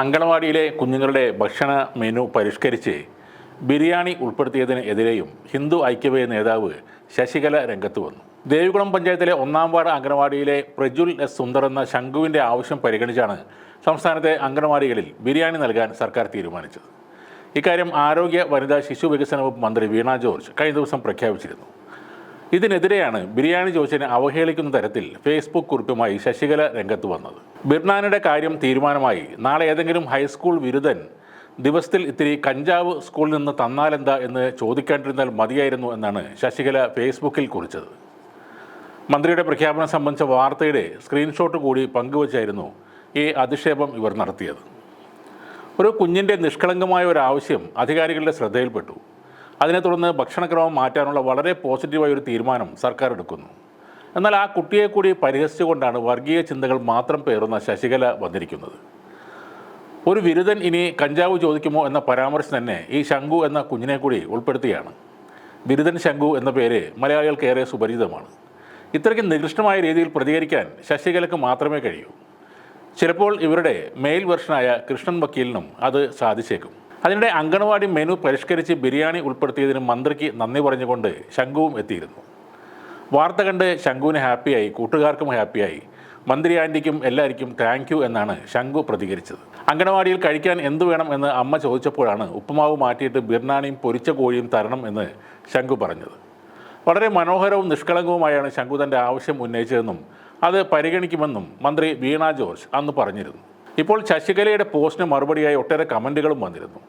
അങ്കണവാടിയിലെ കുഞ്ഞുങ്ങളുടെ ഭക്ഷണ മെനു പരിഷ്കരിച്ച് ബിരിയാണി ഉൾപ്പെടുത്തിയതിനെതിരെയും ഹിന്ദു ഐക്യവേ നേതാവ് ശശികല രംഗത്ത് വന്നു. ദേവികുളം പഞ്ചായത്തിലെ ഒന്നാം വാർഡ് അങ്കണവാടിയിലെ പ്രജുൽ എസ് സുന്ദർ എന്ന ശംഖുവിന്റെ ആവശ്യം പരിഗണിച്ചാണ് സംസ്ഥാനത്തെ അങ്കണവാടികളിൽ ബിരിയാണി നൽകാൻ സർക്കാർ തീരുമാനിച്ചത്. ഇക്കാര്യം ആരോഗ്യ വനിതാ ശിശു വികസന വകുപ്പ് മന്ത്രി വീണ ജോർജ് കഴിഞ്ഞ ദിവസം പ്രഖ്യാപിച്ചിരുന്നു. ഇതിനെതിരെയാണ് ബിരിയാണി ജോസിനെ അവഹേളിക്കുന്ന തരത്തിൽ ഫേസ്ബുക്ക് കുറിപ്പുമായി ശശികല രംഗത്ത് വന്നത്. ബിർനാനിയുടെ കാര്യം തീരുമാനമായി. നാളെ ഏതെങ്കിലും ഹൈസ്കൂൾ ബിരുദൻ ദിവസത്തിൽ ഇത്തിരി കഞ്ചാവ് സ്കൂളിൽ നിന്ന് തന്നാലെന്താ എന്ന് ചോദിക്കാണ്ടിരുന്നാൽ മതിയായിരുന്നു എന്നാണ് ശശികല ഫേസ്ബുക്കിൽ കുറിച്ചത്. മന്ത്രിയുടെ പ്രഖ്യാപനം സംബന്ധിച്ച വാർത്തയുടെ സ്ക്രീൻഷോട്ട് കൂടി പങ്കുവച്ചായിരുന്നു ഈ അധിക്ഷേപം ഇവർ നടത്തിയത്. ഒരു കുഞ്ഞിന്റെ നിഷ്കളങ്കമായ ഒരു ആവശ്യം അധികാരികളുടെ ശ്രദ്ധയിൽപ്പെട്ടു. അതിനെ തുടർന്ന് ഭക്ഷണക്രമം മാറ്റാനുള്ള വളരെ പോസിറ്റീവായ ഒരു തീരുമാനം സർക്കാർ എടുക്കുന്നു. എന്നാൽ ആ കുട്ടിയെ കൂടി പരിഹസിച്ചുകൊണ്ടാണ് വർഗീയ ചിന്തകൾ മാത്രം പേറുന്ന ശശികല വന്നിരിക്കുന്നത്. ഒരു ബിരുദൻ ഇനി കഞ്ചാവ് ചോദിക്കുമോ എന്ന പരാമർശം തന്നെ ഈ ശംഖു എന്ന കുഞ്ഞിനെ കൂടി ഉൾപ്പെടുത്തിയാണ്. ബിരുദൻ ശംഖു എന്ന പേര് മലയാളികൾക്ക് ഏറെ സുപരിചിതമാണ്. ഇത്രയ്ക്ക് നികൃഷ്ടമായ രീതിയിൽ പ്രതികരിക്കാൻ ശശികലക്ക് മാത്രമേ കഴിയൂ. ചിലപ്പോൾ ഇവരുടെ മെയിൽ വെർഷനായ കൃഷ്ണൻ വക്കീലിനും അത് സാധിച്ചേക്കും. അതിനിടെ അങ്കണവാടി മെനു പരിഷ്കരിച്ച് ബിരിയാണി ഉൾപ്പെടുത്തിയതിന് മന്ത്രിക്ക് നന്ദി പറഞ്ഞുകൊണ്ട് ശംഖുവും എത്തിയിരുന്നു. വാർത്ത കണ്ട് ശംഖുവിന് ഹാപ്പിയായി കൂട്ടുകാർക്കും ഹാപ്പിയായി. മന്ത്രി ആന്റിക്കും എല്ലാവർക്കും താങ്ക് യു എന്നാണ് ശംഖു പ്രതികരിച്ചത്. അങ്കണവാടിയിൽ കഴിക്കാൻ എന്തു വേണം എന്ന് അമ്മ ചോദിച്ചപ്പോഴാണ് ഉപ്പുമാവ് മാറ്റിയിട്ട് ബിർനാണിയും പൊരിച്ച കോഴിയും തരണം എന്ന് ശംഖു പറഞ്ഞത്. വളരെ മനോഹരവും നിഷ്കളങ്കവുമായാണ് ശംഖു തന്റെ ആവശ്യം ഉന്നയിച്ചതെന്നും അത് പരിഗണിക്കുമെന്നും മന്ത്രി വീണ ജോർജ് അന്ന് പറഞ്ഞിരുന്നു. ഇപ്പോൾ ശശികലയുടെ പോസ്റ്റിന് മറുപടിയായി ഒട്ടേറെ കമന്റുകളും വന്നിരുന്നു.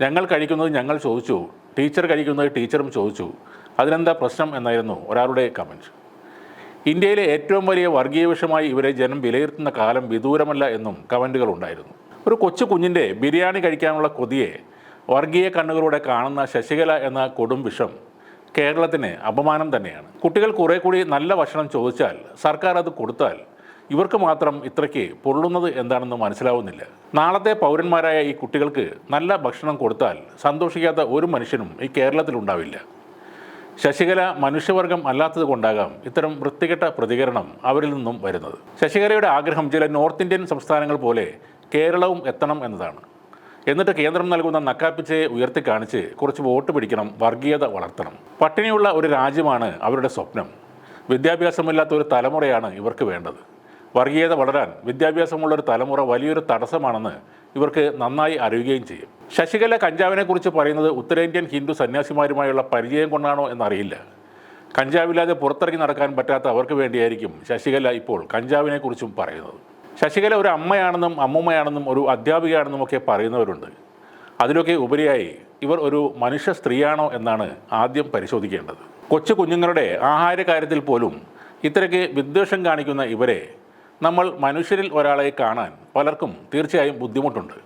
ഞങ്ങൾ കഴിക്കുന്നത് ഞങ്ങൾ ചോദിച്ചു. ടീച്ചർ കഴിക്കുന്നത് ടീച്ചറും ചോദിച്ചു. അതിനെന്താ പ്രശ്നം? എന്നായിരുന്നു ഒരാളുടെ കമന്റ് ഇന്ത്യയിലെ ഏറ്റവും വലിയ വർഗീയ വിഷമായി ഇവരെ ജനം വിലയിരുത്തുന്ന കാലം വിദൂരമല്ല എന്നും കമന്റുകൾ ഉണ്ടായിരുന്നു. ഒരു കൊച്ചു കുഞ്ഞിന്റെ ബിരിയാണി കഴിക്കാനുള്ള കൊതിയെ വർഗീയ കണ്ണുകളോടെ കാണുന്ന ശശികല എന്ന കൊടും വിഷം കേരളത്തിന് അപമാനം തന്നെയാണ്. കുട്ടികൾ കുറേ കൂടി നല്ല ഭക്ഷണം ചോദിച്ചാൽ സർക്കാർ അത് കൊടുത്താൽ ഇവർക്ക് മാത്രം ഇത്രയ്ക്ക് പൊള്ളുന്നത് എന്താണെന്ന് മനസ്സിലാവുന്നില്ല. നാളത്തെ പൗരന്മാരായ ഈ കുട്ടികൾക്ക് നല്ല ഭക്ഷണം കൊടുത്താൽ സന്തോഷിക്കാത്ത ഒരു മനുഷ്യനും ഈ കേരളത്തിലുണ്ടാവില്ല ശശികല മനുഷ്യവർഗം അല്ലാത്തത് കൊണ്ടാകാം ഇത്തരം വൃത്തികെട്ട പ്രതികരണം അവരിൽ നിന്നും വരുന്നത്. ശശികലയുടെ ആഗ്രഹം ചില നോർത്ത് ഇന്ത്യൻ സംസ്ഥാനങ്ങൾ പോലെ കേരളവും എത്തണം എന്നതാണ്. എന്നിട്ട് കേന്ദ്രം നൽകുന്ന നക്കാപ്പിച്ചയെ ഉയർത്തി കാണിച്ച് കുറച്ച് വോട്ട് പിടിക്കണം വർഗീയത വളർത്തണം. പട്ടിണിയുള്ള ഒരു രാജ്യമാണ് അവരുടെ സ്വപ്നം. വിദ്യാഭ്യാസമില്ലാത്ത ഒരു തലമുറയാണ് ഇവർക്ക് വേണ്ടത്. വർഗീയത വളരാൻ വിദ്യാഭ്യാസമുള്ള ഒരു തലമുറ വലിയൊരു തടസ്സമാണെന്ന് ഇവർക്ക് നന്നായി അറിയുകയും ചെയ്യും. ശശികല കഞ്ചാവിനെക്കുറിച്ച് പറയുന്നത് ഉത്തരേന്ത്യൻ ഹിന്ദു സന്യാസിമാരുമായുള്ള പരിചയം കൊണ്ടാണോ എന്നറിയില്ല. കഞ്ചാവില്ലാതെ പുറത്തിറങ്ങി നടക്കാൻ പറ്റാത്ത അവർക്ക് വേണ്ടിയായിരിക്കും ശശികല ഇപ്പോൾ കഞ്ചാവിനെക്കുറിച്ചും പറയുന്നത്. ശശികല ഒരു അമ്മയാണെന്നും അമ്മൂമ്മയാണെന്നും ഒരു അധ്യാപികയാണെന്നും ഒക്കെ പറയുന്നവരുണ്ട്. അതിലൊക്കെ ഉപരിയായി ഇവർ ഒരു മനുഷ്യ സ്ത്രീയാണോ എന്നാണ് ആദ്യം പരിശോധിക്കേണ്ടത്. കൊച്ചു കുഞ്ഞുങ്ങളുടെ ആഹാര കാര്യത്തിൽ പോലും ഇത്രയ്ക്ക് വിദ്വേഷം കാണിക്കുന്ന ഇവരെ നമ്മൾ മനുഷ്യരിൽ ഒരാളെ കാണാൻ പലർക്കും തീർച്ചയായും ബുദ്ധിമുട്ടുണ്ട്.